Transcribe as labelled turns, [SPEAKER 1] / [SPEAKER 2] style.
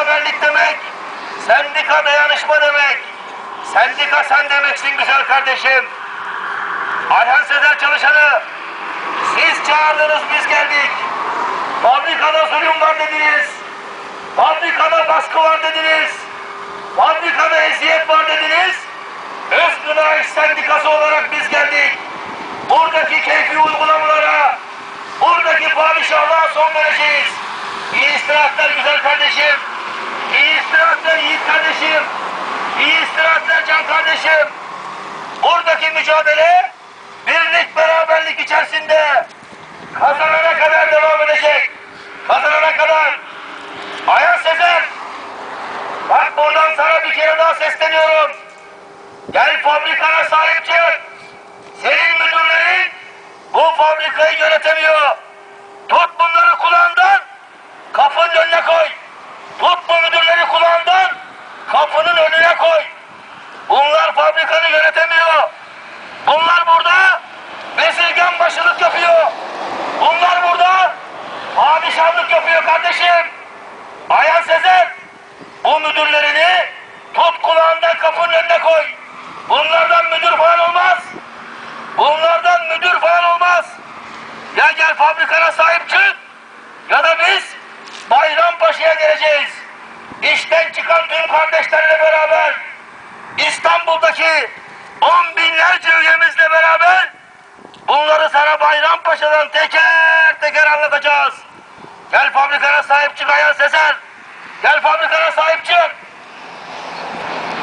[SPEAKER 1] beraberlik demek, sendika dayanışma demek. Sendika sen demeksin güzel kardeşim. Ayhan Sezer çalışanı, siz çağırdınız biz geldik. Fabrikada zulüm var dediniz. Fabrikada baskı var dediniz. Fabrikada eziyet var dediniz. Özgüna İş Sendikası olarak biz geldik. Buradaki keyfi uygulamalara, buradaki padişahlığa son vereceğiz. İyi istirahatler güzel kardeşim. İyi istirahatler yiğit kardeşim. İyi istirahatler can kardeşim. Buradaki mücadele birlik beraberlik içerisinde kazanana kadar devam edecek. Kazanana kadar. Ayhan Sezer, bak buradan sana bir kere daha sesleniyorum. Gel fabrikana sahip çık. Senin müdürlerin bu fabrikayı yönetemiyor. Tut bunları kulağından, kapının önüne koy. Tut bu müdürleri kulağından, kapının önüne koy. Bunlar fabrikanı yönetemiyor. Bunlar burada bezirgan başılık yapıyor. Bunlar burada padişahlık yapıyor kardeşim. Ayhan Sezer, bu müdürlerini tut kulağından kapının önüne koy. Bunlardan müdür falan olmaz. Bunlardan müdür falan olmaz. Ya gel fabrikana sahip çık ya da biz Bayrampaşa'ya geleceğiz. İşten çıkan tüm kardeşlerle beraber İstanbul'daki on binlerce üyemizle beraber bunları sana Bayrampaşa'dan teker teker anlatacağız. Gel fabrikana sahip çık Ayhan Sezer. Gel fabrikana sahip çık.